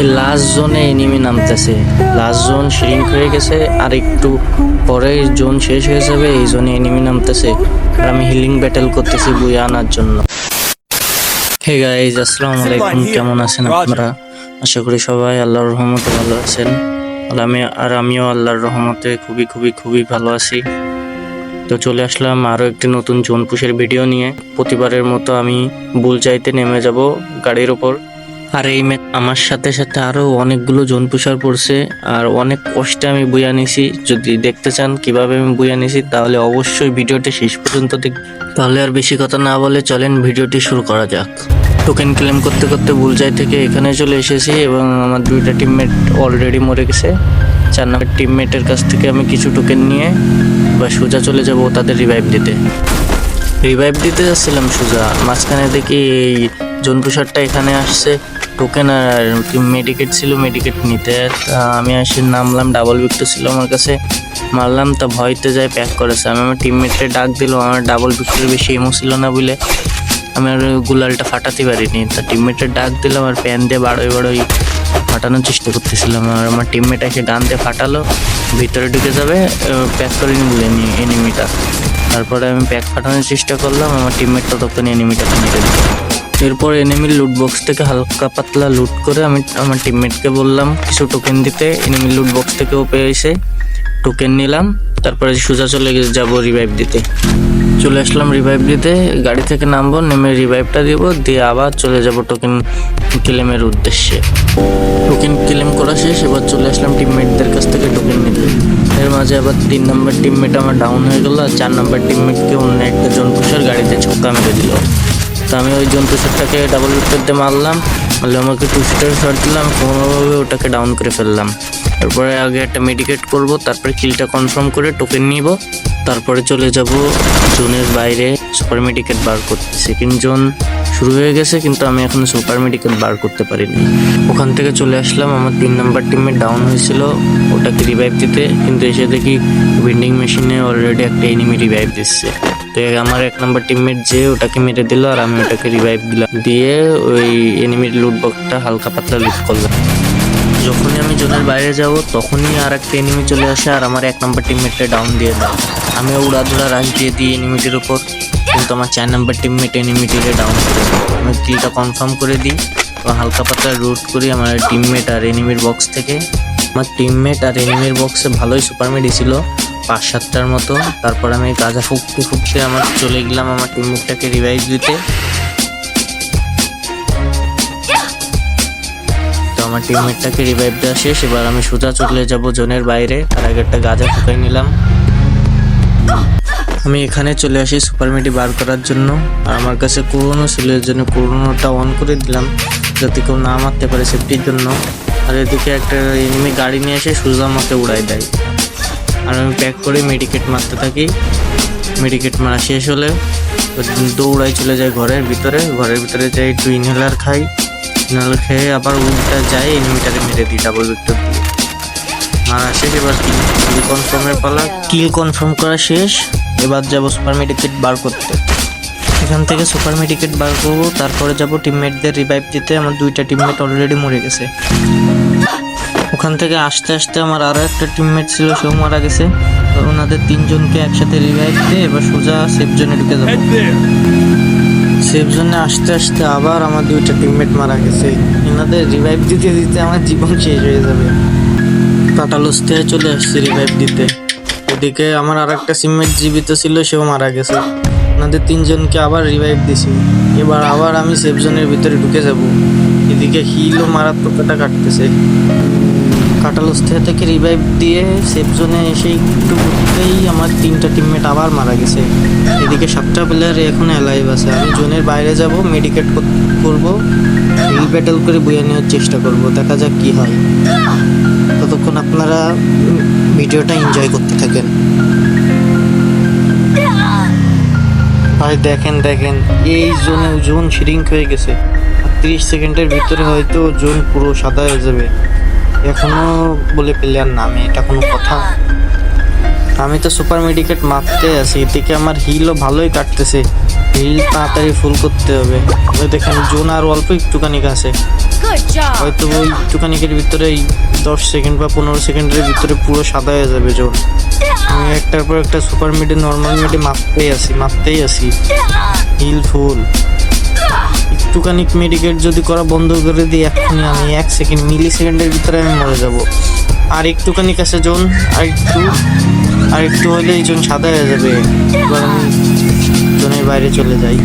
Last জোনে enemy নামতেছে। Last zone shrink হয়ে গেছে আর একটু পরে জোন শেষ হয়ে যাবে, এই জোনে এনিমি নামতেছে। আর আমি হিলিং ব্যাটেল করতেছি বুয়া আনার জন্য। হে গাইজ আসসালামু আলাইকুম। কেমন আছেন আপনারা? আশা করি সবাই আল্লাহর রহমতে ভালো আছেন। আর আমি, আর আমিও আল্লাহর রহমতে খুবই খুবই খুবই ভালো আছি। তো চলে আসলাম আরও একটি নতুন জোন পুষের ভিডিও নিয়ে। প্রতিবারের মতো আমি বুল চাইতে নেমে যাব গাড়ির ওপর। আর এই ম্যাচ আমার সাথে সাথে আরও অনেকগুলো জোন পুষার পড়ছে, আর অনেক কষ্টে আমি বুয়া নিছি। যদি দেখতে চান কীভাবে আমি বুয়া নিছি, তাহলে অবশ্যই ভিডিওটি শেষ পর্যন্ত দেখ তাহলে আর বেশি কথা না বলে চলেন ভিডিওটি শুরু করা যাক। টোকেন ক্লেম করতে করতে বুলজাই থেকে এখানে চলে এসেছি এবং আমার দুইটা টিমমেট অলরেডি মরে গেছে। চার নম্বর টিমমেটের কাছ থেকে আমি কিছু টোকেন নিয়ে বা সোজা চলে যাব তাদের রিভাইভ দিতে। রিভাইভ দিতে যাচ্ছিলাম সোজা, মাঝখানে দেখি এই জন্তু সারটা এখানে আসছে। টোকেন আর মেডিকেট ছিল মেডিকেট নিতে। আমি আসি নামলাম ডাবল ভিক্টর ছিল আমার কাছে। মারলাম, তা ভয়তে যায় প্যাক করেছে। আমি আমার টিমমেটকে ডাক দিলাম আমার ডাবল ভিক্টরের বেশি এমো ছিল না বলে আমি আর গুলালটা ফাটাতে পারিনি। তা টিমমেটের ডাক দিলাম, আর প্যান দিয়ে বাড়োই বাড়োই ফাটানোর চেষ্টা করতেছিলাম। আর আমার টিমমেট এসে ডান দিয়ে ফাটালো, ভিতরে ঢুকে যাবে প্যাক করে নিলে এনিমিটা তারপরে আমি প্যাক ফাটানোর চেষ্টা করলাম, আমার টিমমেট ততক্ষণ এনিমিটাকে মেরে দিল। এরপর এনিমির লুট বক্স থেকে হালকা পাতলা লুট করে আমি আমার টিমমেটকে বললাম, কিছু টোকেন দিতে। এনিমির লুট বক্স থেকেও পেয়েছে টোকেন নিলাম। তারপরে সোজা চলে যাব রিভাইভ দিতে। চলে আসলাম রিভাইভ দিতে। গাড়ি থেকে নামবো, নেমে রিভাইভটা দিব, দিয়ে আবার চলে যাব টোকেন ক্লেমের উদ্দেশ্যে। টোকেন ক্লেম করা শেষ, এবার চলে আসলাম টিমমেটদের কাছ থেকে টোকেন নিতে। এর মাঝে আবার তিন নম্বর টিমমেট আমার ডাউন হয়ে গেল, আর চার নম্বর টিমমেটকে অন্য একটা জন পুষার গাড়িতে ছক্কা মেরে দিল। তো আমি ওই জন্তু শটটাকে ডাবল উত্তর দিয়ে মারলাম। মারলে আমাকে টু সিটার শট দিলাম, কোনোভাবে ওটাকে ডাউন করে ফেললাম। তারপরে আগে একটা মেডিকেট করব, তারপরে কিলটা কনফার্ম করে টোকেন নিব। তারপরে চলে যাব জোনের বাইরে সুপার মেডিকেট বার করতে। সেকেন্ড জোন শুরু হয়ে গেছে, কিন্তু আমি এখন সুপার মেডিকেট বার করতে পারিনি। ওখান থেকে চলে আসলাম, আমার তিন নাম্বার টিমে ডাউন হয়েছিল। ওটাকে রিভাইভ দিতে, কিন্তু এসে দেখি উইন্ডিং মেশিনে অলরেডি একটা এনিমি রিভাইভ দিচ্ছে। তো আমার এক নম্বর টিমমেট যে ওটাকে মেরে দিল আর আমি ওটাকে রিভাইভ দিলাম। দিয়ে ওই এনিমির লুট বক্সটা হালকা পাতলা লুট করলাম। যখনই আমি জোনের বাইরে যাব, তখনই আর একটা এনিমি চলে আসে আর আমার এক নম্বর টিমমেটটা ডাউন দিয়ে দেয়। আমি উড়াধুরা রাশ দিয়ে দিই এনিমিটির উপর, কিন্তু আমার চার নম্বর টিমমেট এনিমিটিকে ডাউন করে আমি কিলটা কনফার্ম করে দিই তো হালকা পাতলা রুট করি আমার টিমমেট আর এনিমির বক্স থেকে। আমার টিমমেট আর এনিমির বক্সে ভালোই সুপার মেডি ছিল। পাঁচ সাতটার মতো। তারপর আমি গাঁজা ফুকতে ফুকতে আমার চলে গেলাম আমার টিমমেটটাকে রিভাইভ দিতে। তো আমার টিমমেটটাকে রিভাইভ দেওয়া শেষ। এবার আমি সোজা চলে যাব জোনের বাইরে। তার আগে একটা গাঁজা ফুকাই নিলাম। আমি এখানে চলে আসি সুপার মেডি বার করার জন্য। আর আমার কাছে পুরনো ছিল এর জন্য পুরনোটা অন করে দিলাম। যাতে কেউ না মারতে পারে সেফটির জন্য। আর এদিকে একটা এনিমি গাড়ি নিয়ে এসে সোজা আমাকে উড়াই দেয়। আর আমি প্যাক করে মেডিকেট মারতে থাকি। মেডিকেট মারা শেষ হলে দৌড়াই চলে যায় ঘরের ভিতরে। ঘরের ভিতরে যাই একটু ইনহেলার খাই। ইনহেলার খেয়ে আবার উল্টা যাই এনিমিটারে মেরে দিই ডাবল ভিক্টর দিয়ে। মারা শেষ, এবার কিল কনফার্মের পালা। কিল কনফার্ম করা শেষ। এবার যাব সুপার মেডিকেট বার করতে। এখান থেকে সুপার মেডিকেট বার করব। তারপরে যাব টিমমেটদের রিভাইভ দিতে। আমার দুইটা টিমমেট অলরেডি মরে গেছে। ওখান থেকে আসতে আসতে আমার আরও একটা টিমমেট ছিল সেও মারা গেছে। ওনাদের তিনজনকে একসাথে রিভাইভ দিয়ে এবার সোজা সেফ জোনে ঢুকে যাব। সেফ জোনে আসতে আসতে আবার আমার দুইটা টিমমেট মারা গেছে। এনাদের রিভাইভ দিতে দিতে আমার জীবন শেষ হয়ে যাবে। কাটালুস থেকে চলে আসছি রিভাইভ দিতে। ওদিকে আমার আর একটা সিমমেট জীবিত ছিল সেও মারা গেছে। ওনাদের তিনজনকে আবার রিভাইভ দিছি। এবার আবার আমি সেফ জোনের ভিতরে ঢুকে যাব। এদিকে হিলও মারাত্মকটা কাটতেছে। কাটালস্থিয়া থেকে রিভাইভ দিয়ে সেফ জোনে এসে একটু ঘুরতেই আমার তিনটা টিমমেট আবার মারা গেছে। এদিকে সাতটা প্লেয়ার এখন অ্যালাইভ আছে। আমি জোনের বাইরে যাব মেডিকেট করব হিল ব্যাটেল করে বইয়ে নেওয়ার চেষ্টা করব। দেখা যাক কি হয়। ততক্ষণ আপনারা ভিডিওটা এনজয় করতে থাকেন। ভাই, দেখেন দেখেন, এই জোনে জোন শ্রিঙ্ক হয়ে গেছে। তিরিশ সেকেন্ডের ভিতরে হয়তো জোন পুরো সাদা হয়ে যাবে। এখনও বলে প্লেয়ার নামে এটা কোনো কথা। আমি তো সুপার মেডিকেট মারতে আছি এদিকে আমার হিলও ভালোই কাটতেছে। হিল তাড়াতাড়ি ফুল করতে হবে। ওই দেখেন জোন আর অল্প একটুখানি আছে. হয়তো ওই একটুখানিকের ভিতরে দশ সেকেন্ড বা পনেরো সেকেন্ডের ভিতরে পুরো সাদা হয়ে যাবে জোন। আমি একটার পর একটা সুপার মিডে নর্মাল মিডে মারতেই আসি মারতেই আসি হিল ফুল একটুখানি মেডিকেট যদি করা বন্ধ করে দিই এখনই আমি এক সেকেন্ড মিলি সেকেন্ডের ভিতরে আমি মরে যাব। আর একটুখানি কাছে জোন আর একটু আর একটু হলে এই জোন সাদা হয়ে যাবে। এবার আমি জোনের বাইরে চলে যাই।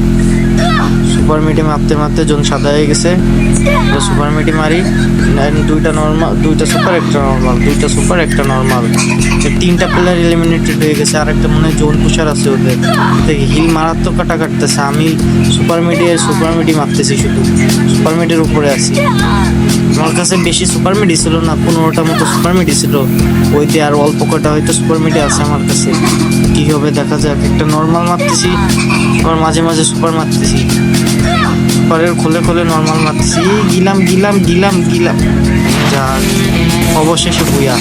সুপার মিডে মারতে মারতে জন সাদা হয়ে গেছে। সুপার মিডি মারি দুইটা নর্মাল দুইটা সুপার, একটা নর্মাল দুইটা সুপার, একটা নর্মাল তিনটা প্লেয়ার এলিমিনেটেড হয়ে গেছে। আর একটা মনে হয় জোন পুষার আছে ওদের। দেখি হিল মারাত্মক কাটা কাটতেছে। আমি সুপার মিডি সুপার মিডি মারতেছি শুধু। সুপার মিডির উপরে আছি। আমার কাছে বেশি সুপার মিডি ছিল না, পনেরোটা মতো সুপার মিডি ছিল। ওইতে আর অল্প কটা হয়তো সুপার মিডি আছে আমার কাছে। কি হবে, দেখা যাক। একটা নর্মাল মারতেছি, আবার মাঝে মাঝে সুপার মারতেছি। সুপারের খোলে খোলে নর্মাল মারছি গিলাম গিলাম গিলাম গিলাম। যা অবশেষে বুয়া।